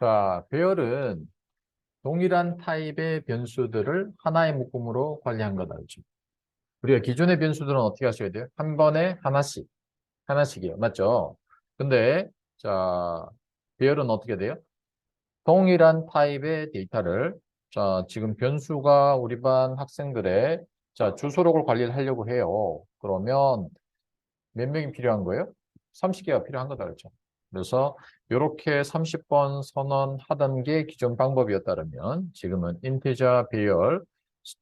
자, 배열은 동일한 타입의 변수들을 하나의 묶음으로 관리한 거다. 그죠? 우리가 기존의 변수들은 어떻게 하셔야 돼요? 한 번에 하나씩, 하나씩이요. 맞죠? 근데, 자, 배열은 어떻게 돼요? 동일한 타입의 데이터를, 자, 지금 변수가 우리 반 학생들의, 자, 주소록을 관리를 하려고 해요. 그러면 몇 명이 필요한 거예요? 30개가 필요한 거다. 그렇죠? 그래서 이렇게 30번 선언하던 게 기존 방법이었다면 지금은 인티저 배열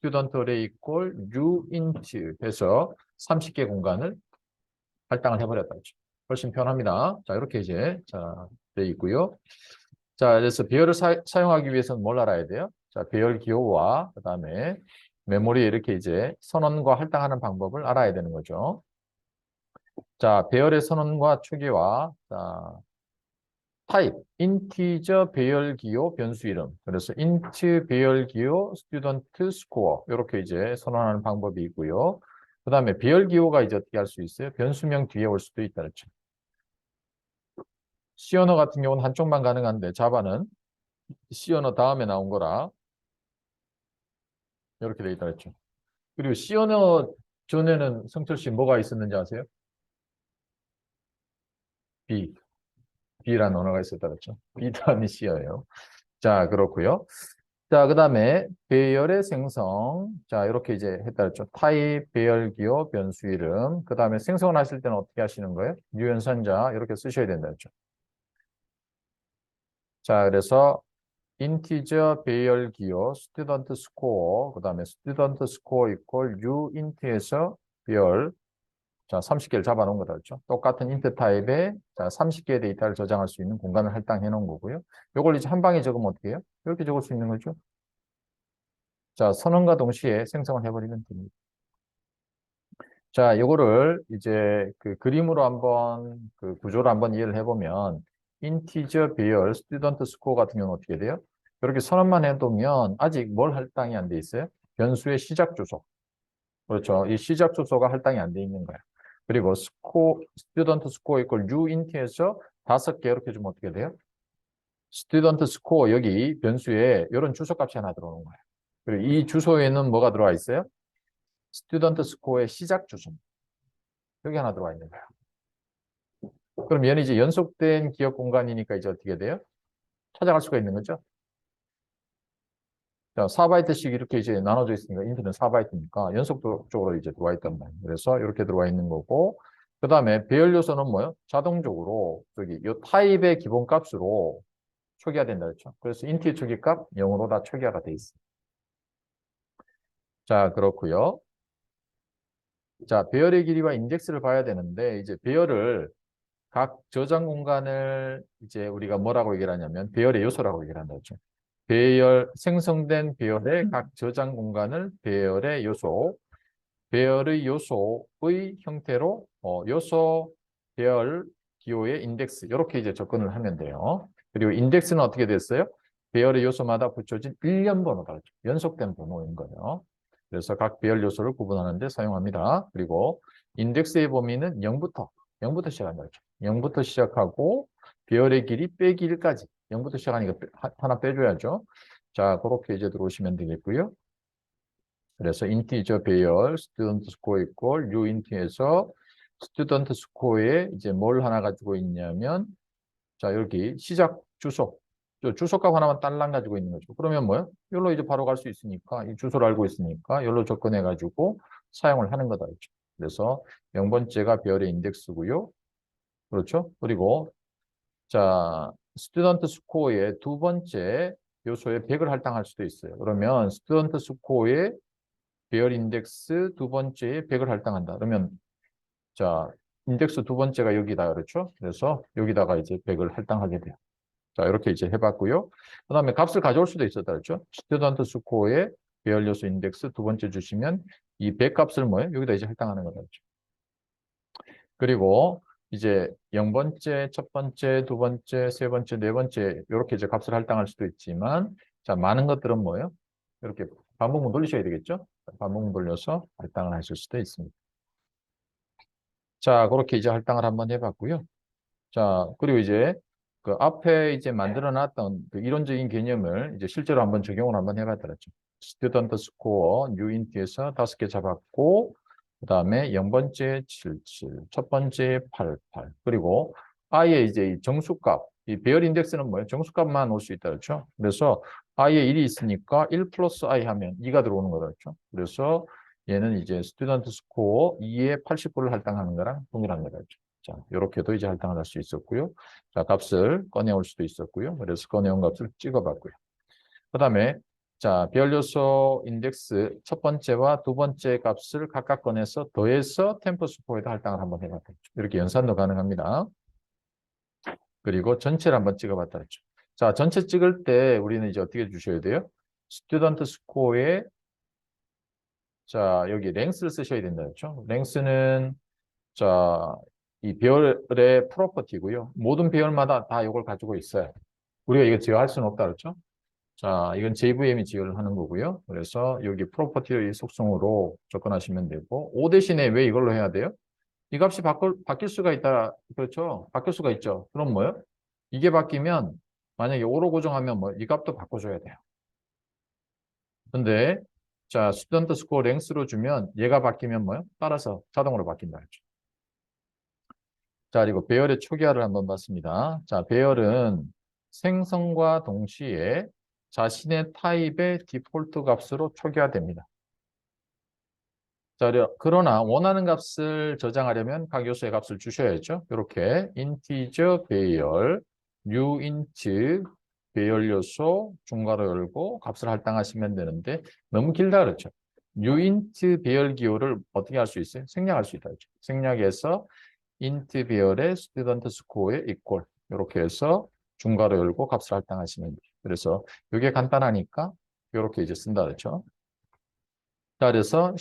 equal new int 해서 30개 공간을 할당을 해버렸다. 훨씬 편합니다. 자, 이렇게 이제 자, 돼 있고요. 자, 그래서 배열을 사, 용하기 위해서는 뭘 알아야 돼요? 자, 배열 기호와 그 다음에 메모리에 이렇게 이제 선언과 할당하는 방법을 알아야 되는 거죠. 자, 배열의 선언과 추계와 자, 타입, 인티저 배열 기호 변수 이름. 그래서 int 배열 기호 student score 이렇게 이제 선언하는 방법이 있고요. 그 다음에 배열 기호가 이제 어떻게 할 수 있어요? 변수명 뒤에 올 수도 있다 그랬죠. C 언어 같은 경우는 한쪽만 가능한데 자바는 C 언어 다음에 나온 거라 이렇게 돼 있다 그랬죠. 그리고 C 언어 전에는 성철 씨 뭐가 있었는지 아세요? B. B라는 언어가 있었다 그랬죠. B 다음이 C예요. 자, 그렇고요. 자, 그 다음에 배열의 생성. 자, 이렇게 이제 했다 그랬죠. 타입, 배열 기호, 변수 이름. 그 다음에 생성을 하실 때는 어떻게 하시는 거예요? 유연선자 이렇게 쓰셔야 된다 그랬죠. 자, 그래서 인티저 배열 기호, 스튜던트 스코어, 그 다음에 스튜던트 스코어 이퀄 u 인트에서 배열 자, 30개를 잡아놓은 거다. 그렇죠? 똑같은 인트 타입에 자, 30개의 데이터를 저장할 수 있는 공간을 할당해 놓은 거고요. 이걸 이제 한 방에 적으면 어떻게 해요? 이렇게 적을 수 있는 거죠. 자, 선언과 동시에 생성을 해버리면 됩니다. 자, 이거를 이제 그 그림으로 한번 그 구조를 한번 이해를 해보면 인티저 배열 스튜던트 스코어 같은 경우는 어떻게 돼요? 이렇게 선언만 해두면 아직 뭘 할당이 안 돼 있어요? 변수의 시작 주소. 그렇죠. 이 시작 주소가 할당이 안 돼 있는 거야. 그리고 스코 스튜던트 스코어 이퀄 u 인트에서 다섯 개 이렇게 주면 어떻게 돼요? 스튜던트 스코어 여기 변수에 이런 주소 값이 하나 들어오는 거예요. 그리고 이 주소에는 뭐가 들어와 있어요? 스튜던트 스코어의 시작 주소. 여기 하나 들어와 있는 거예요. 그럼 얘는 이제 연속된 기억 공간이니까 이제 어떻게 돼요? 찾아갈 수가 있는 거죠. 자, 4바이트씩 이렇게 이제 나눠져 있으니까 인트는 4바이트니까 연속적으로 이제 들어와 있단 말이에요. 그래서 이렇게 들어와 있는 거고 그 다음에 배열 요소는 뭐예요? 자동적으로 저기 이 타입의 기본 값으로 초기화 된다 그랬죠. 그래서 인트의 초기값 0으로 다 초기화가 돼 있어요. 자, 그렇고요. 자, 배열의 길이와 인덱스를 봐야 되는데 이제 배열을 각 저장 공간을 이제 우리가 뭐라고 얘기를 하냐면 배열의 요소라고 얘기를 한다 죠 배열, 생성된 배열의 각 저장 공간을 배열의 요소, 배열의 요소의 형태로 어, 요소 배열 기호의 인덱스 이렇게 이제 접근을 하면 돼요. 그리고 인덱스는 어떻게 됐어요? 배열의 요소마다 붙여진 일련 번호가 연속된 번호인 거예요. 그래서 각 배열 요소를 구분하는 데 사용합니다. 그리고 인덱스의 범위는 0부터 0부터 시작한다. 0부터 시작하고 배열의 길이 빼기 1까지 0부터 시작하니까 하나 빼줘야죠. 자, 그렇게 이제 들어오시면 되겠고요. 그래서 인티저 배열 스튜던트 스코어 이퀄 u 인티에서 스튜던트 스코어에 이제 뭘 하나 가지고 있냐면 자, 여기 시작 주소 주소값 하나만 딸랑 가지고 있는 거죠. 그러면 뭐요? 이걸로 이제 바로 갈 수 있으니까 이 주소를 알고 있으니까 이걸로 접근해 가지고 사용을 하는 거다. 그렇죠? 그래서 0번째가 배열의 인덱스고요. 그렇죠? 그리고 자, 스튜던트 스코어의 두 번째 요소에 100을 할당할 수도 있어요. 그러면 스튜던트 스코어의 배열 인덱스 두 번째에 100을 할당한다. 그러면 자, 인덱스 두 번째가 여기다 그렇죠? 그래서 여기다가 이제 100을 할당하게 돼요. 자, 이렇게 이제 해봤고요. 그 다음에 값을 가져올 수도 있었다 그렇죠? 스튜던트 스코어의 배열 요소 인덱스 두 번째 주시면 이 100 값을 뭐예요? 여기다 이제 할당하는 거다 그렇죠? 그리고 이제 0번째, 첫 번째, 두 번째, 세 번째, 네 번째 이렇게 이제 값을 할당할 수도 있지만 자 많은 것들은 뭐예요? 이렇게 반복문 돌리셔야 되겠죠? 반복문 돌려서 할당을 하실 수도 있습니다. 자 그렇게 이제 할당을 한번 해봤고요. 자 그리고 이제 그 앞에 이제 만들어 놨던 그 이론적인 개념을 이제 실제로 한번 적용을 한번 해봤더랬죠. 스튜던트 스코어 뉴인트에서 다섯 개 잡았고 그 다음에 0번째 77, 첫 번째 88 그리고 아예 이제 이 정수값 이 배열 인덱스는 뭐예요? 정수값만 올 수 있다 그렇죠? 그래서 i에 1이 있으니까 1 플러스 i 하면 2가 들어오는 거다 그렇죠? 그래서 얘는 이제 스튜던트 스코어 2에 89를 할당하는 거랑 동일한 거다 그렇죠? 자, 이렇게도 이제 할당을 할 수 있었고요. 자, 값을 꺼내올 수도 있었고요. 그래서 꺼내온 값을 찍어봤고요. 그 다음에 자, 별 요소 인덱스 첫 번째와 두 번째 값을 각각 꺼내서 더해서 템포 스코어에다 할당을 한번 해봤다. 이렇게 연산도 가능합니다. 그리고 전체를 한번 찍어봤다 했죠. 자, 전체 찍을 때 우리는 이제 어떻게 주셔야 돼요? 스튜던트 스코어에 자, 여기 랭스를 쓰셔야 된다 했죠. 랭스는 자, 이 배열의 프로퍼티고요. 모든 배열마다 다 이걸 가지고 있어요. 우리가 이거 제어할 수는 없다 그렇죠? 자, 이건 JVM이 지원을 하는 거고요. 그래서 여기 프로퍼티의 속성으로 접근하시면 되고 5 대신에 왜 이걸로 해야 돼요? 이 값이 바꿀, 바뀔 수가 있다. 그렇죠? 바뀔 수가 있죠. 그럼 뭐요? 이게 바뀌면 만약에 5로 고정하면 뭐 이 값도 바꿔줘야 돼요. 근데 자, 스튜던트 스코어 랭스로 주면 얘가 바뀌면 뭐요? 따라서 자동으로 바뀐다 했죠. 자, 그리고 배열의 초기화를 한번 봤습니다. 자, 배열은 생성과 동시에 자신의 타입의 디폴트 값으로 초기화됩니다. 자, 그러나 원하는 값을 저장하려면 각 요소의 값을 주셔야죠. 이렇게 인티저 배열, 뉴인트 배열 요소 중괄호 열고 값을 할당하시면 되는데 너무 길다 그렇죠. 뉴인트 배열 기호를 어떻게 할 수 있어요? 생략할 수 있다. 그렇죠? 생략해서 인트 배열의 스코어에 이퀄 이렇게 해서 중괄호 열고 값을 할당하시면 돼요. 그래서 이게 간단하니까 이렇게 이제 쓴다 그렇죠. 자, 그래서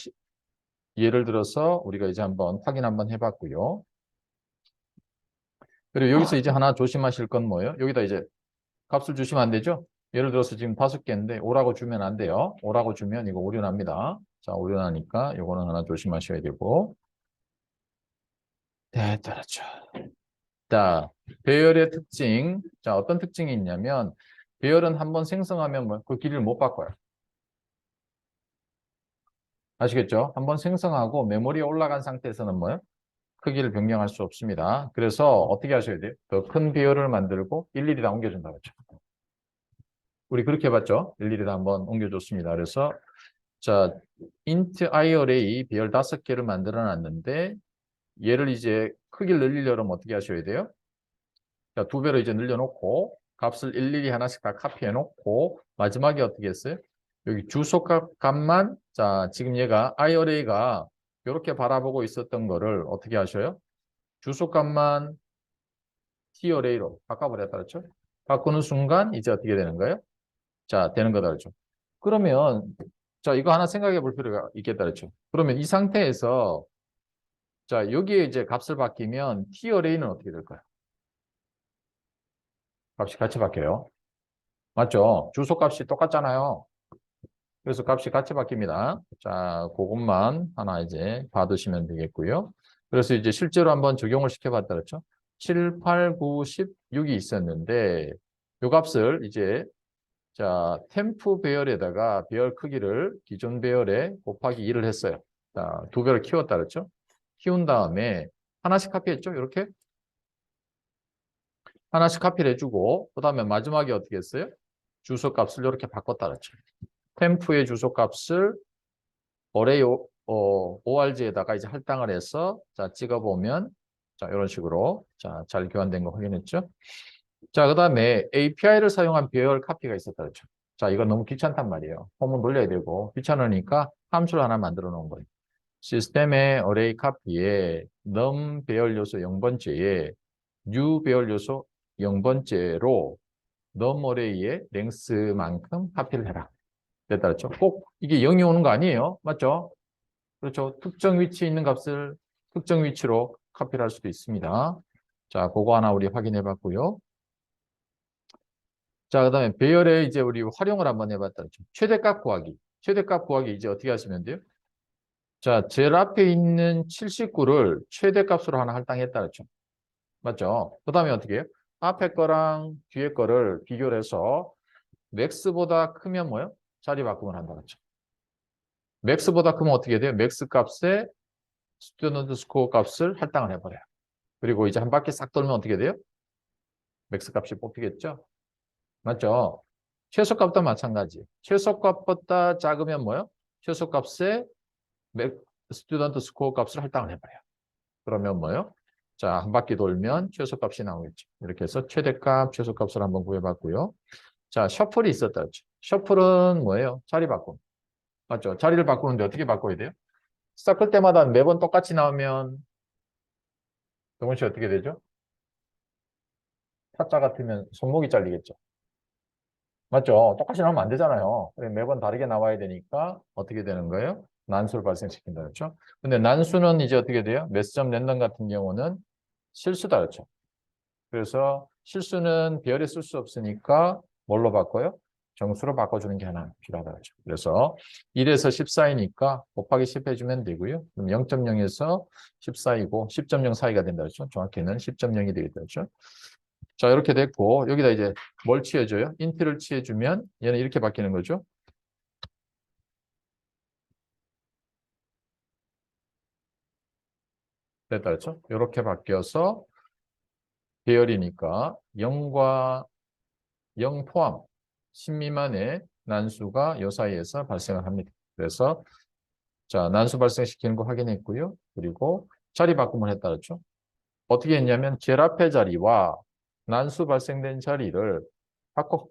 예를 들어서 우리가 이제 한번 확인 한번 해봤고요. 그리고 여기서 이제 하나 조심하실 건 뭐예요? 여기다 이제 값을 주시면 안 되죠? 예를 들어서 지금 다섯 개인데 5라고 주면 안 돼요. 5라고 주면 이거 오류납니다. 자, 오류나니까 이거는 하나 조심하셔야 되고. 네, 따라죠. 자, 배열의 특징. 자, 어떤 특징이 있냐면 배열은 한번 생성하면 뭐, 그 길이를 못 바꿔요. 아시겠죠? 한번 생성하고 메모리에 올라간 상태에서는 뭐요? 크기를 변경할 수 없습니다. 그래서 어떻게 하셔야 돼요? 더 큰 배열을 만들고 일일이 다 옮겨준다 그랬죠. 우리 그렇게 해봤죠? 일일이 다 한번 옮겨줬습니다. 그래서 자, int i array 배열 다섯 개를 만들어 놨는데 얘를 이제 크기를 늘리려면 어떻게 하셔야 돼요? 자, 두 배로 이제 늘려놓고 값을 일일이 하나씩 다 카피해 놓고 마지막에 어떻게 했어요? 여기 주소 값만 자 지금 얘가 i array가 이렇게 바라보고 있었던 거를 어떻게 하셔요? 주소 값만 t array로 바꿔버렸다 그렇죠? 바꾸는 순간 이제 어떻게 되는 거예요? 자 되는 거다 그렇죠? 그러면 자 이거 하나 생각해 볼 필요가 있겠다 그렇죠? 그러면 이 상태에서 자 여기에 이제 값을 바뀌면 t array는 어떻게 될까요? 값이 같이 바뀌어요. 맞죠? 주소 값이 똑같잖아요. 그래서 값이 같이 바뀝니다. 자, 그것만 하나 이제 받으시면 되겠고요. 그래서 이제 실제로 한번 적용을 시켜봤다 그랬죠. 7, 8, 9, 10, 6이 있었는데 요 값을 이제 자, 템프 배열에다가 배열 크기를 기존 배열에 곱하기 2를 했어요. 자, 두 배를 키웠다 그랬죠. 키운 다음에 하나씩 카피했죠. 이렇게 하나씩 카피를 해주고 그 다음에 마지막에 어떻게 했어요? 주소 값을 이렇게 바꿨다 그랬죠. 템프의 주소 값을 어레이 어, org에다가 이제 할당을 해서 자 찍어보면 자 이런 식으로 자잘 교환된 거 확인했죠. 자 그 다음에 API를 사용한 배열 카피가 있었다 그랬죠. 자 이건 너무 귀찮단 말이에요. 폼은 돌려야 되고 귀찮으니까 함수를 하나 만들어 놓은 거예요. 시스템의 어레이 카피에 num 배열 요소 0번째에 new 배열 요소 0번째로 num 어레이의 랭스만큼 카피를 해라. 됐다 그랬죠. 꼭 이게 0이 오는 거 아니에요. 맞죠? 그렇죠. 특정 위치에 있는 값을 특정 위치로 카피를 할 수도 있습니다. 자, 그거 하나 우리 확인해 봤고요. 자, 그 다음에 배열에 이제 우리 활용을 한번 해봤다. 최대값 구하기. 최대값 구하기 이제 어떻게 하시면 돼요? 자, 제일 앞에 있는 79를 최대값으로 하나 할당했다. 그랬죠. 맞죠? 그 다음에 어떻게 해요? 앞에 거랑 뒤에 거를 비교를 해서 맥스보다 크면 뭐요? 자리 바꾸면 한다 그랬죠. 맥스보다 크면 어떻게 돼요? 맥스 값에 스튜던트 스코어 값을 할당을 해버려요. 그리고 이제 한 바퀴 싹 돌면 어떻게 돼요? 맥스 값이 뽑히겠죠? 맞죠? 최소값도 마찬가지. 최소값보다 작으면 뭐요? 최소값에 맥, 스튜던트 스코어 값을 할당을 해버려요. 그러면 뭐요? 자, 한 바퀴 돌면 최소값이 나오겠죠. 이렇게 해서 최대값, 최소값을 한번 구해봤고요. 자, 셔플이 있었다. 셔플은 뭐예요? 자리 바꿈. 맞죠? 자리를 바꾸는데 어떻게 바꿔야 돼요? 섞을 때마다 매번 똑같이 나오면 동훈 씨 어떻게 되죠? 타짜 같으면 손목이 잘리겠죠. 맞죠? 똑같이 나오면 안 되잖아요. 매번 다르게 나와야 되니까 어떻게 되는 거예요? 난수를 발생시킨다 그렇죠? 근데 난수는 이제 어떻게 돼요? 매스점 랜덤 같은 경우는 실수다 그렇죠? 그래서 실수는 배열에 쓸 수 없으니까 뭘로 바꿔요? 정수로 바꿔주는 게 하나 필요하다 그렇죠? 그래서 1에서 14이니까 곱하기 10 해주면 되고요. 그럼 0.0에서 14이고 10.0 사이가 된다 그렇죠? 정확히는 10.0이 되겠다 그렇죠? 자 이렇게 됐고 여기다 이제 뭘 취해줘요? 인트를 취해주면 얘는 이렇게 바뀌는 거죠. 됐다 그렇죠? 이렇게 바뀌어서 배열이니까 0과 0 포함 10 미만의 난수가 요 사이에서 발생을 합니다. 그래서 자 난수 발생시키는 거 확인했고요. 그리고 자리 바꿈을 했다 그렇죠? 어떻게 했냐면 제일 앞에 자리와 난수 발생된 자리를 바꿔.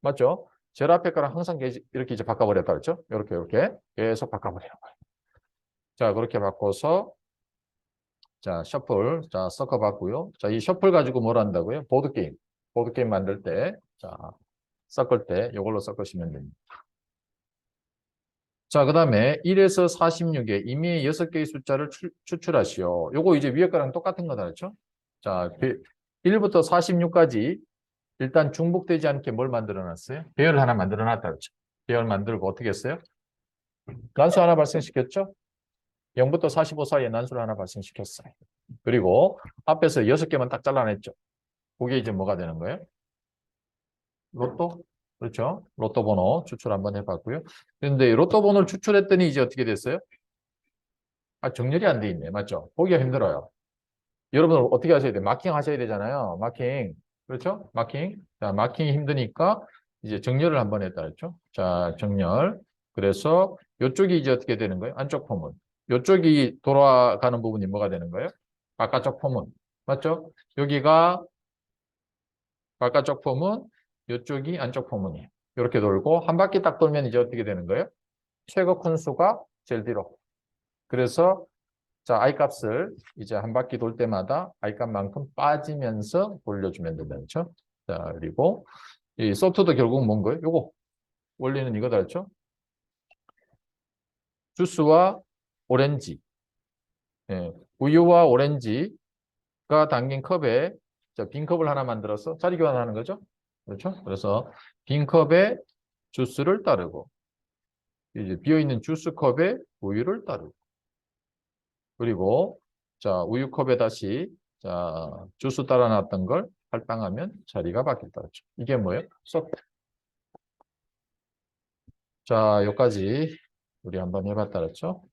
맞죠? 제일 앞에 거랑 항상 게- 이렇게 이제 바꿔버렸다 그랬죠? 이렇게 이렇게 계속 바꿔버리는 거예요. 자 그렇게 바꿔서 자 셔플 자 섞어 봤고요. 자 이 셔플 가지고 뭘 한다고요? 보드 게임 보드 게임 만들 때 자 섞을 때 이걸로 섞으시면 됩니다. 자, 그 다음에 1에서 46에 이미 6개의 숫자를 추, 추출하시오. 요거 이제 위에 거랑 똑같은 거다, 그렇죠? 자, 1부터 46까지 일단 중복되지 않게 뭘 만들어 놨어요? 배열 하나 만들어 놨다, 그렇죠? 배열 만들고 어떻게 했어요? 난수 하나 발생시켰죠? 0부터 45 사이에 난수를 하나 발생시켰어요. 그리고 앞에서 6개만 딱 잘라냈죠? 그게 이제 뭐가 되는 거예요? 로또? 그렇죠? 로또 번호 추출 한번 해봤고요. 그런데 로또 번호를 추출했더니 이제 어떻게 됐어요? 아, 정렬이 안 돼 있네. 맞죠? 보기가 힘들어요. 여러분 어떻게 하셔야 돼요? 마킹 하셔야 되잖아요. 마킹. 그렇죠? 마킹. 자, 마킹이 힘드니까 이제 정렬을 한번 했다 그랬죠? 자, 정렬. 그래서 이쪽이 이제 어떻게 되는 거예요? 안쪽 포문. 이쪽이 돌아가는 부분이 뭐가 되는 거예요? 바깥쪽 포문. 맞죠? 여기가 바깥쪽 포문, 이쪽이 안쪽 포문이에요. 이렇게 돌고 한 바퀴 딱 돌면 이제 어떻게 되는 거예요? 최고 큰 수가 제일 뒤로. 그래서 자 i 값을 이제 한 바퀴 돌 때마다 i 값만큼 빠지면서 돌려주면 된다. 그렇죠? 자 그리고 이 소프트도 결국 뭔 거예요? 요거 원리는 이거다. 그렇죠? 주스와 오렌지, 예, 우유와 오렌지가 담긴 컵에 자, 빈 컵을 하나 만들어서 자리 교환하는 거죠. 그렇죠? 그래서 빈 컵에 주스를 따르고 이제 비어 있는 주스 컵에 우유를 따르고 그리고 자 우유 컵에 다시 자 주스 따라 놨던 걸 할당하면 자리가 바뀌었다 그렇죠. 이게 뭐예요? 쏙. 자 여기까지 우리 한번 해봤다 그렇죠.